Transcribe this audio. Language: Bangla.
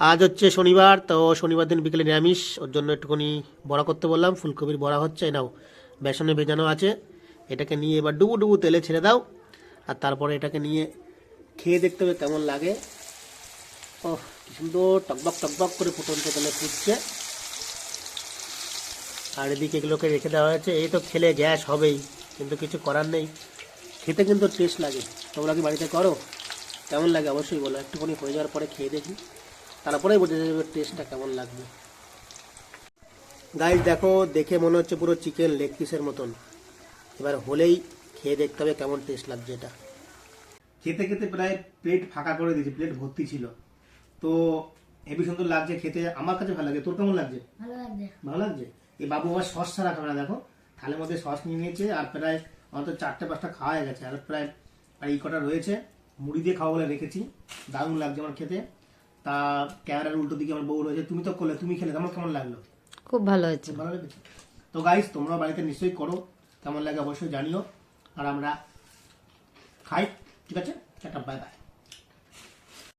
আজ হচ্ছে শনিবার, তো শনিবার দিন বিকেলে নিরামিষ। ওর জন্য একটুখানি বড়া করতে বললাম, ফুলকপির বড়া হচ্ছে নাও, বেসনে ভেজানো আছে। এটাকে নিয়ে এবার ডুবু ডুবু তেলে ছেড়ে দাও, আর তারপরে এটাকে নিয়ে খেয়ে দেখতে হবে কেমন লাগে। ও কি সুন্দর, টকবক টকবক করে ফুটন্ত তেলে ফুটছে। আর এদিকে এগুলোকে রেখে দেওয়া হয়েছে, এই তো খেলে গ্যাস হবেই, কিন্তু কিছু করার নেই। খেতে কিন্তু টেস্ট লাগে। তোমরা কি বাড়িতে করো? কেমন লাগে? অবশ্যই বলো, একটুখানি হয়ে যাওয়ার পরে খেয়ে দেখি। তারপরেই বোঝা যাবে টেস্টটা কেমন লাগবে। গাইস দেখো দেখে মনে হচ্ছে পুরো চিকেন লেগ পিসের মতন। এবার হলেই খেয়ে দেখতে হবে কেমন টেস্ট লাগছে এটা। খেতে খেতে প্রায় প্লেট ফাঁকা করে দিয়েছি প্লেট ভর্তি ছিল। তো হেবি সুন্দর লাগছে খেতে আমার কাছে ভালো লাগে। তোর কেমন লাগছে? ভালো লাগছে। ভালো লাগছে? এই বাবু আবার সস ছাড়া খাবে না দেখো। থালের মধ্যে সস নিয়ে নিয়েছে আর প্রায় অন্তত চারটে পাঁচটা খাওয়া হয়ে গেছে। আর প্রায় আর এই কটা রয়েছে। মুড়ি দিয়ে খাওয়া বলে রেখেছি। দারুণ লাগছে আমার খেতে। তা ক্যামেরার উল্টো দিকে আমার বউ রয়েছে তুমি তো করলে তুমি খেলে তোমার কেমন লাগল? খুব ভালো হয়েছে। ভালো লেগেছে। তো গাইস তোমরা বাড়িতে নিশ্চয়ই করো কেমন লাগে অবশ্যই জানিও। আর আমরা খাই ঠিক আছে? একটা বাই বাই